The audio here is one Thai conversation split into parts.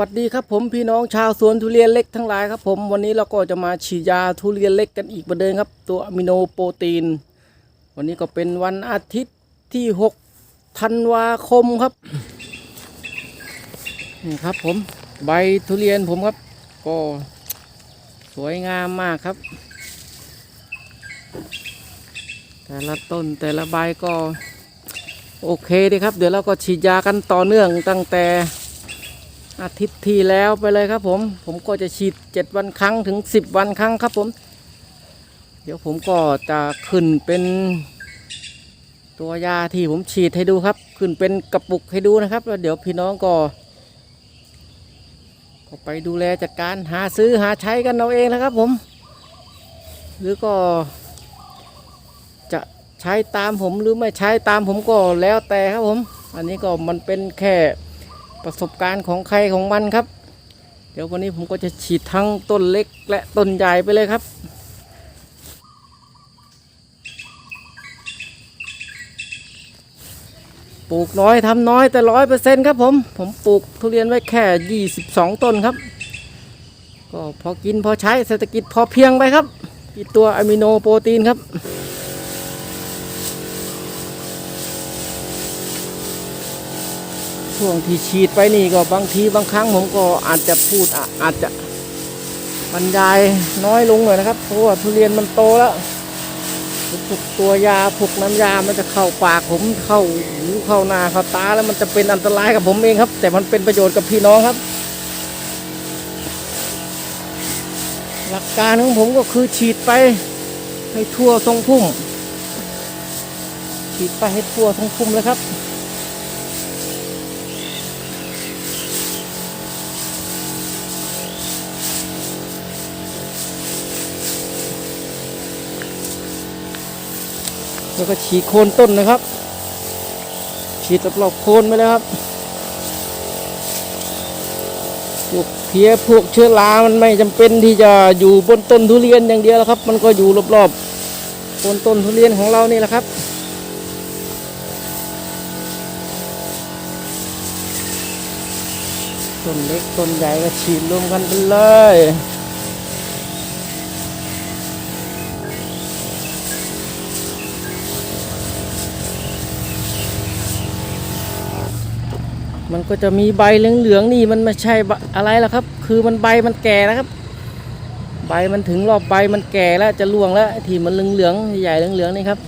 วัสดีครับผมพี่น้องชาวสวนทุเรียนเล็กทั้งหลายครับผมวันนี้เราก็จะมาฉีดยาทุเรียนเล็กกันอีกประเดิมครับ ตัวอะมิโนโปรตีน วันนี้ก็เป็นวันอาทิตย์ที่6ธันวาคมครับนี่ครับผมใบทุเรียนผมครับ ก็สวยงามมากครับ แต่ละต้นแต่ละใบก็โอเคดีครับ เดี๋ยวเราก็ฉีดยากันต่อเนื่องตั้งแต่ อาทิตย์ที่แล้วไปเลยครับผม ผมก็จะฉีด 7 วันครั้งถึง 10 วันครั้งครับผม เดี๋ยวผมก็จะขึ้นเป็นตัวยาที่ผมฉีดให้ดูครับ ขึ้นเป็นกระปุกให้ดูนะครับ แล้วเดี๋ยวพี่น้องก็ก็ไปดูแลจัดการหาซื้อหาใช้กันเอาเองนะครับผม หรือก็จะใช้ตามผมหรือไม่ใช้ตามผมก็แล้วแต่ครับผม อันนี้ก็มันเป็นแค่ ประสบการณ์ของใครของมันครับ เดี๋ยววันนี้ผมก็จะฉีดทั้งต้นเล็กและต้นใหญ่ไปเลยครับปลูกน้อยทำน้อยแต่ร้อยเปอร์เซ็นต์ครับผม ผมปลูกทุเรียนไว้แค่22ต้นครับ ก็พอกินพอใช้เศรษฐกิจพอเพียงไปครับอีตัวอะมิโนโปรตีนครับ ช่วงที่ฉีดไปนี่ก็บางทีบางครั้งผมก็อาจจะพูดอาจจะบรรยายน้อยลงหน่อยนะครับ เพราะว่าทุเรียนมันโตแล้วพวกตัวยาพวกน้ำยา มันจะเข้าปากผมเข้าหูเข้าหน้าเข้าตาแล้วมันจะเป็นอันตรายกับผมเองครับ แต่มันเป็นประโยชน์กับพี่น้องครับ หลักการของผมก็คือฉีดไปให้ทั่วทรงพุ่ม ฉีดไปให้ทั่วทรงพุ่มเลยครับ แล้วก็ฉีดโคนต้นนะครับ ฉีดรอบๆโคนไปเลยครับพวกเพี้ยพวกเชื้อรา มันไม่จำเป็นที่จะอยู่บนต้นทุเรียนอย่างเดียวแล้วครับ มันก็อยู่รอบๆบนต้นทุเรียนของเรานี่แหละครับต้นเล็กต้นใหญ่ก็ฉีดรวมกันไปเลย มันก็จะมีใบเหลืองๆนี่มันไม่ใช่อะไรแล้วครับ คือมันใบมันแก่แล้วครับ ใบมันถึงรอบใบมันแก่แล้วจะร่วงแล้วที่มันเหลืองๆใหญ่เหลืองๆนี่ครับ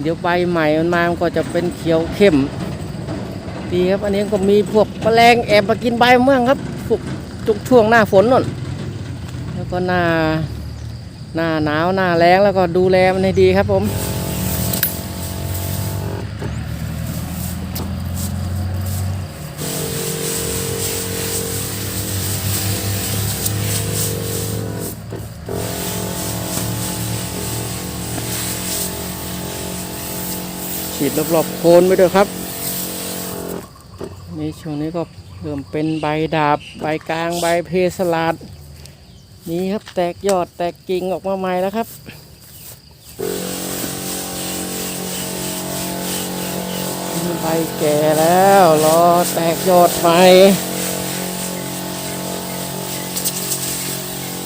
เดี๋ยวใบใหม่มันมามันก็จะเป็นเขียวเข้มดีครับอันนี้ก็มีพวกแมลงแอบมากินใบมั่งครับพวกจุกช่วงหน้าฝนน่นแล้วก็หน้าหน้าหนาวหน้าแล้งแล้วก็ดูแลมันให้ดีครับผม ฉีดรอบๆโคนไปด้วยครับนี่ช่วงนี้ก็เริ่มเป็นใบดาบ ใบกลางใบเพสลาดนี่ครับแตกยอดแตกกิ่งออกมาใหม่แล้วครับใบแก่แล้วรอแตกยอดใหม่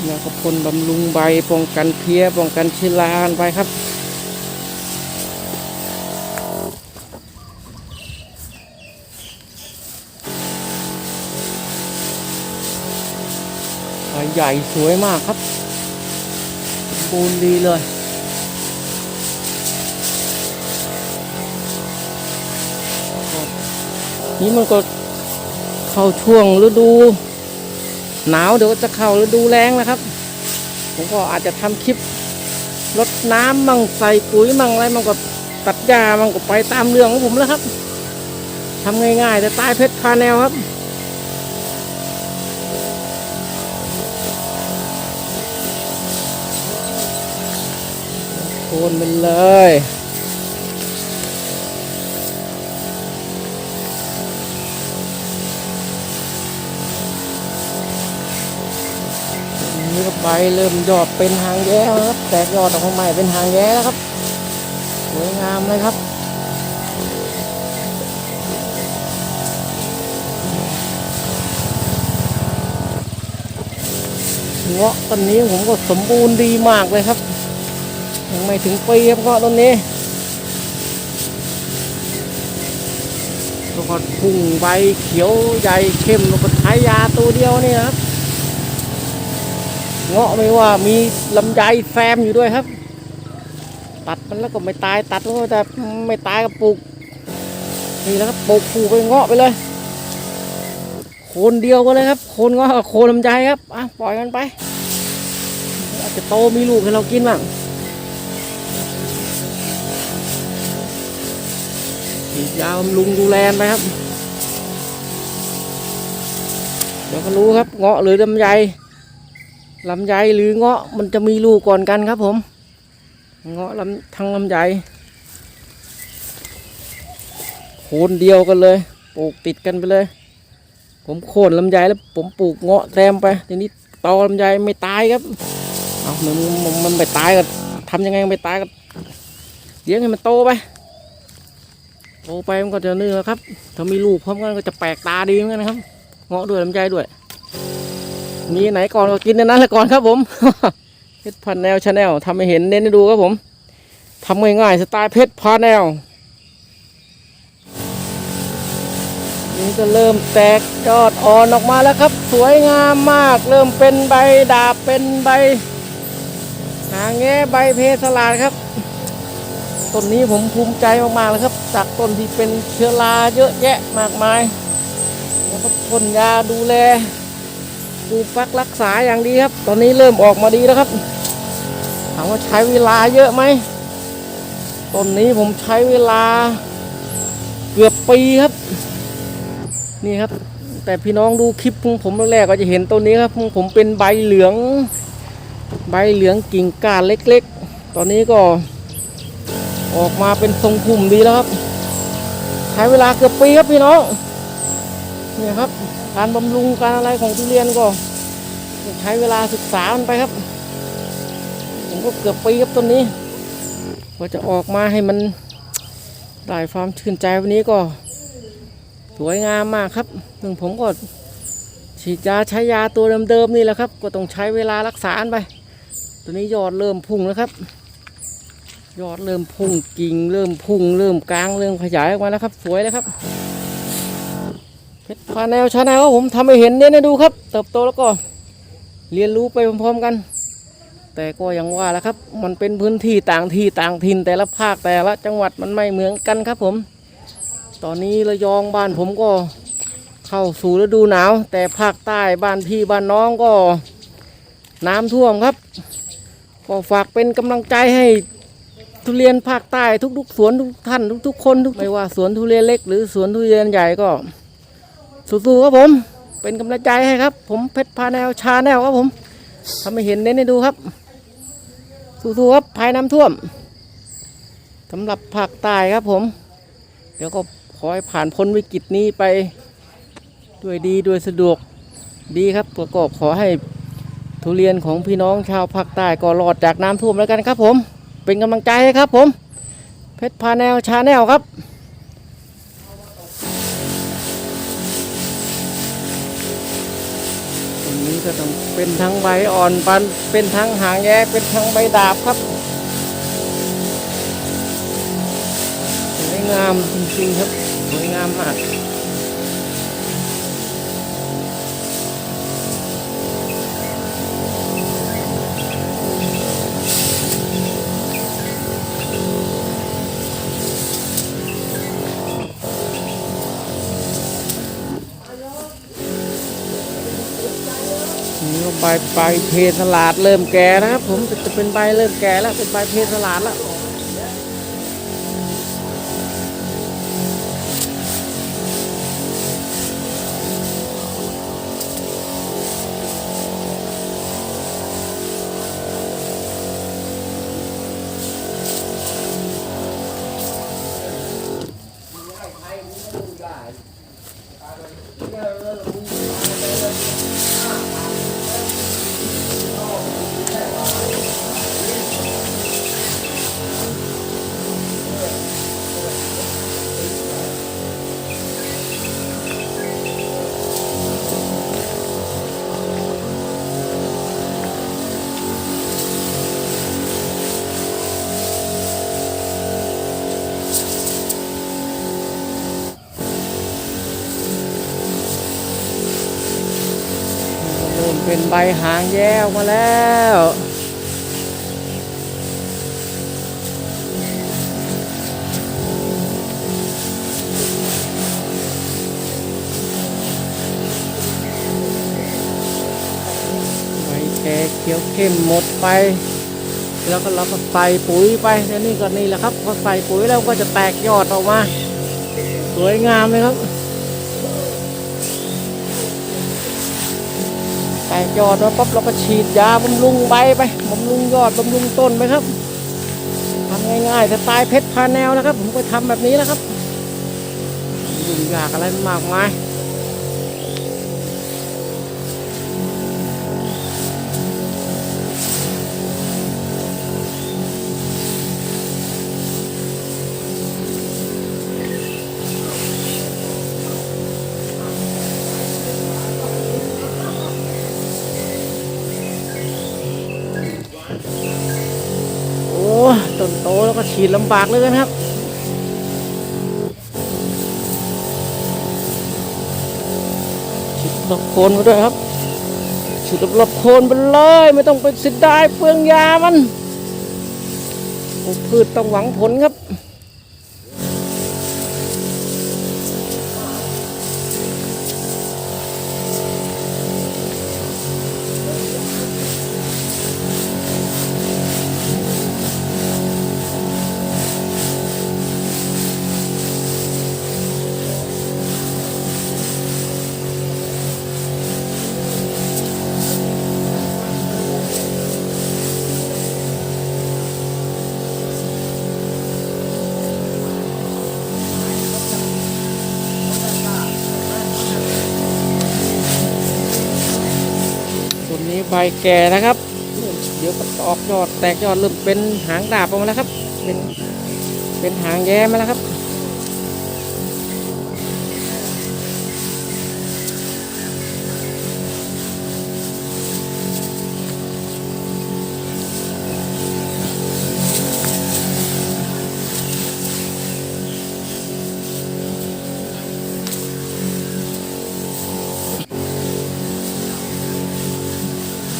แล้วก็พ่นบำรุงใบป้องกันเพี้ยป้องกันเชื้อรานไปครับ ใบใหญ่สวยมากครับสมบูรณ์ดีเลย นี่มันก็เข้าช่วงฤดู หนาวเดี๋ยวจะเข้าฤดูแล้งนะครับ ผมก็อาจจะทำคลิปรดน้ำมั่งใส่ปุ๋ยมั่งอะไรมันก็ตัดหญ้ามันก็ไปตามเรื่องของผมแล้วครับทำง่ายๆแต่ใต้เพชรพาแนวครับ โคนมันเลยนี่ก็ใบเริ่มยอดเป็นหางแย้ครับ แตกยอดออกมาใหม่เป็นหางแย้แล้วครับสวยงามเลยครับเงาะต้นนี้ผมก็สมบูรณ์ดีมากเลยครับ ยังไม่ถึงปีครับเงาะต้นนี้แล้วก็พุ่งใบเขียวใหญ่เข้มแล้วก็ใช้ยาตัวเดียวนี่ครับเงาะไม่ว่ามีลำไยแซมอยู่ด้วยครับ ตัดมันแล้วก็ไม่ตายตัดแล้วก็แต่ไม่ตายก็ปลูกนี่แล้วก็ปลูกปลูกไปเงาะไปเลย โคนเดียวกันเลยครับโคนเงาะกับโคนลำไยครับอะปล่อยมันไปอาจจะโตมีลูกให้เรากินบ้าง ฉีดยาบำรุงดูแลไปครับ เดี๋ยวก็รู้ครับ เงาะหรือลำไยลำไยหรือเงาะมันจะมีลูกก่อนกันครับผม เงาะลำทั้งลำไยโคนเดียวกันเลย ปลูกติดกันไปเลย ผมโคนลำไยแล้ว ผมปลูกเงาะแซมไปทีนี้ตอลำไยไม่ตายครับเอามันมันมันไม่ตายก็ทำยังไงไม่ตายก็เลี้ยงให้มันโตไป โตไปมันก็จะเนื้อครับ ถ้ามีลูกพร้อมกันก็จะแปลกตาดีเหมือนกันนะครับเงาะด้วยลำไยด้วย มีไหนก่อนก็กินในนั้นแหละก่อนครับผมเพชรพันแนวชาแนลทำให้เห็นเน้นให้ดูครับผมทำง่ายๆสไตล์เพชรพันแนวนี่ก็เริ่มแตกยอดอ่อนออกมาแล้วครับ สวยงามมาก เริ่มเป็นใบดาบเป็นใบหางแง่ใบเพสลาดครับ ต้นนี้ผมภูมิใจมากๆเลยครับ จากต้นที่เป็นเชื้อราเยอะแยะมากมาย แล้วก็พ่นยาดูแลปลูกฟักรักษาอย่างดีครับ ตอนนี้เริ่มออกมาดีแล้วครับถามว่าใช้เวลาเยอะไหมต้นนี้ผมใช้เวลาเกือบปีครับ นี่ครับ แต่พี่น้องดูคลิปของผมแรกก็จะเห็นต้นนี้ครับของผมเป็นใบเหลือง ใบเหลืองกิ่งก้านเล็ก ๆ ตอนนี้ก็ ออกมาเป็นทรงพุ่มดีแล้วครับ ใช้เวลาเกือบปีครับพี่น้องเนี่ยครับ การบำรุงการอะไรของทุเรียนก็ ใช้เวลาศึกษามันไปครับ ผมก็เกือบปีครับต้นนี้กว่าจะออกมาให้มันได้ความชื่นใจวันนี้ก็ สวยงามมากครับซึ่งผมก็ฉีดยาใช้ยาตัวเดิมๆนี่แหละครับ ก็ต้องใช้เวลารักษาไป ตัวนี้ยอดเริ่มพุ่งแล้วครับ ยอดเริ่มพุ่งกิ่งเริ่มพุ่งเริ่มกลางเริ่มขยายออกมาแล้วครับ สวยแล้วครับเพชรพาแนวชาแนลผมทำให้เห็นเนี่ยนะดูครับ เติบโตแล้วก็เรียนรู้ไปพร้อมๆกัน แต่ก็ยังว่าแล้วครับ มันเป็นพื้นที่ต่างที่ต่างถิ่นแต่ละภาคแต่ละจังหวัดมันไม่เหมือนกันครับผม ตอนนี้ระยองบ้านผมก็เข้าสู่ฤดูหนาว แต่ภาคใต้บ้านพี่บ้านน้องก็น้ำท่วมครับ ก็ฝากเป็นกำลังใจให้ ทุเรียนภาคใต้ทุกๆ สวนทุกท่านทุกๆ คนทุกไม่ว่าสวนทุเรียนเล็ก หรือสวนทุเรียนใหญ่ก็สู้ๆครับผม เป็นกำลังใจให้ครับ ผมเพชรพาแนวชาแนลครับผมทำให้เห็นเน้นให้ดูครับ สู้ๆครับภายน้ำท่วมสำหรับภาคใต้ครับผม เดี๋ยวก็ขอให้ผ่านพ้นวิกฤตนี้ไปด้วยดีด้วยสะดวกดีครับประกอบขอให้ทุเรียนของพี่น้องชาวภาคใต้ก็รอดจากน้ำท่วมแล้วกันครับผม เป็นกำลังใจให้ครับผม เพชรพาแนวชาแนลครับตรงนี้ก็ต้องเป็นทั้งใบอ่อนปันเป็นทั้งหางแย่เป็นทั้งใบดาบครับสวยงามจริงๆครับสวยงามมาก ใบใบเพสลาดเริ่มแก่นะครับ ผมจะเป็นใบเริ่มแก่แล้วเป็นใบเพสลาดแล้ว เป็นใบหางแย้วมาแล้วใบแก่เขียวเข้มหมดไป แล้วก็เราก็ใส่ปุ๋ยไปแล้วนี่ก็นี่แหละครับพอใส่ปุ๋ยแล้วก็จะแตกยอดออกมา สวยงามเลยครับ แต กยอดมาปั๊บเราก็ฉีดยาบำรุงใบไปบำรุงยอดบำรุงต้นไปครับทำง่ายๆสไตล์เพชรพาแนวนะครับ ผมก็ทำแบบนี้นะครับยุ่งยากอะไรมากมาย โอ้ ต้นโตแล้วก็ฉีดลำบากเลยนะครับฉีดรอบโคนมาด้วยครับฉีดรอบโคนไปเลย ไม่ต้องไปเสียดายเปลืองยามันพืชต้องหวังผลครับ ส่วนนี้ ใบแก่นะครับ เดี๋ยวก็ออกยอดแตกยอดเริ่มเป็นหางดาบออกมาแล้วครับ เป็นเป็นหางแย้มาแล้วครับ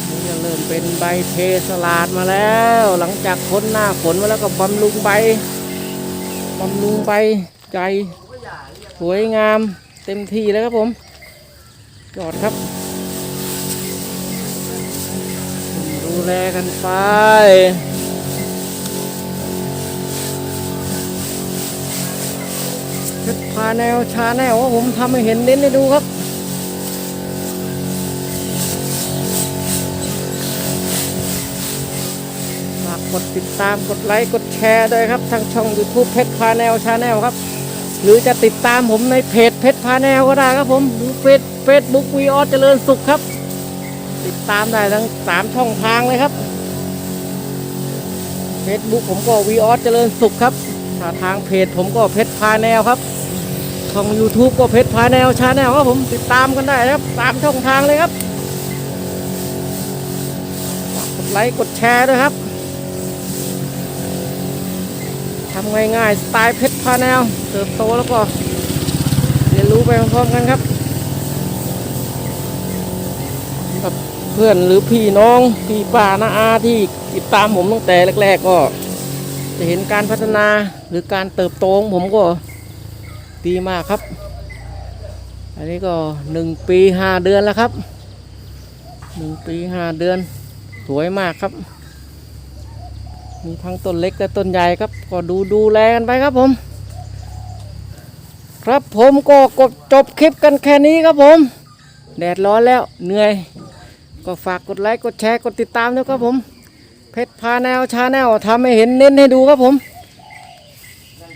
นี่ก็ เป็นใบเทสลาดมาแล้ว หลังจากพ้นหน้าฝนมาแล้วก็บำรุงใบบำรุงใบใจสวยงามเต็มที่แล้วครับผมยอดครับ ดูแลกันไปเพชรพาแนวชาแนวว่าผมทำให้เห็นเน้นให้ดูครับ กดติดตามกดไลค์กดแชร์ด้วยครับ ทางช่อง YouTube เพชรพาแนวชาแนลครับ หรือจะติดตามผมในเพจเพชรพาแนวก็ได้ครับผมหรือเฟซเฟซบุ๊กวีออสเจริญสุขครับ ติดตามได้ทั้งสามช่องทางเลยครับเฟซบุ๊กผมก็วีออสเจริญสุขครับาทางเพจผมก็เพชรพาแนวครับช่อง YouTube ก็เพชรพาแนวชาแนลครับผมติดตามกันได้ครับสามช่องทางเลยครับกดไลค์กดแชร์ด้วยครับ ทำง่ายๆ สไตล์เพชรพาแนวเติบโตแล้วก็เรียนรู้ไปพร้อมๆกันครับกับเพื่อนหรือพี่น้องพี่ป้านาอาที่ติดตามผมตั้งแต่แรก ๆ ก็ จะเห็นการพัฒนาหรือการเติบโตของผมก็ดีมากครับ อันนี้ก็หนึ่งปีห้าเดือนแล้วครับหนึ่งปีห้าเดือน สวยมากครับ มีทั้งต้นเล็กและต้นใหญ่ครับ ก็ดูดูแลกันไปครับผม ครับผมก็กดจบคลิปกันแค่นี้ครับผม แดดร้อนแล้วเหนื่อย ก็ฝากกดไลค์กดแชร์กดติดตามด้วยครับผม เพชรพาแนวชาแนลทำให้เห็นเน้นให้ดูครับผม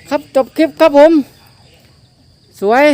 ครับจบคลิปครับผม สวย